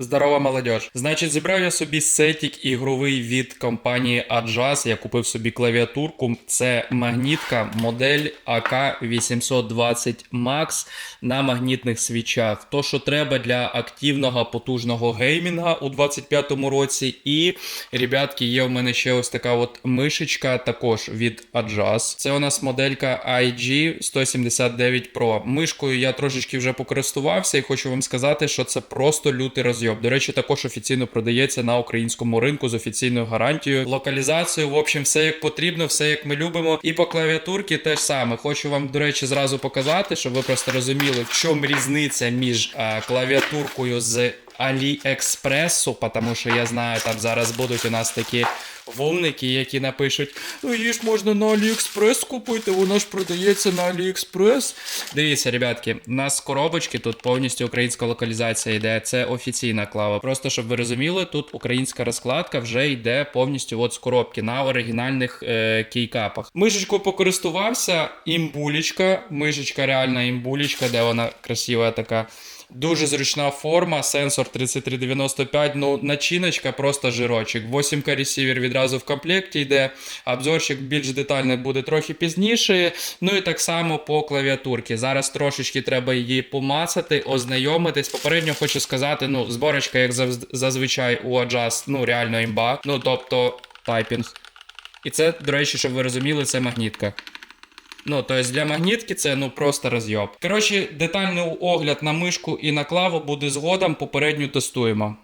Здорова молодь. Значить, зібрав я собі сетік ігровий від компанії Adjust. Я купив собі клавіатурку. Це магнітка, модель AK820 Max на магнітних свічах. То, що треба для активного потужного геймінга у 25-му році. І, ребятки, є в мене ще ось така от мишечка, також від Adjust. Це у нас моделька IG 179 Pro. Мишкою я трошечки вже покористувався і хочу вам сказати, що це просто лютий розйоб. До речі, також офіційно продається на українському ринку з офіційною гарантією. Локалізацію, в общем, все як потрібно, все як ми любимо. І по клавіатурці теж саме. Хочу вам, до речі, зразу показати, щоб ви просто розуміли, в чому різниця між а, клавіатуркою з Аліекспресу, тому що я знаю, там зараз будуть у нас такі вумники, які напишуть: ну її ж можна на Аліекспрес купити, вона ж продається на Аліекспрес. Дивіться, ребятки, у нас коробочки тут повністю українська локалізація йде. Це офіційна клава. Просто щоб ви розуміли, тут українська розкладка вже йде повністю от з коробки на оригінальних е, кейкапах. Мишечку покористувався, імбулечка. Мишечка реальна імбулечка, де вона красива така. Дуже зручна форма, сенсор 3395, ну начиночка просто жирочок. 8К ресівер відразу в комплекті йде. Обзорчик більш детальний буде трохи пізніше. Ну і так само по клавіатурці. Зараз трошечки треба її помацати, ознайомитись. Попередньо хочу сказати, ну, зборочка, як зазвичай у Adjust, ну реально імба. Ну тобто тайпінг. І це, до речі, щоб ви розуміли, це магнітка. Ну, тобто для магнітки це ну просто розйоб. Коротше, детальний огляд на мишку і на клаву буде згодом, попередньо тестуємо.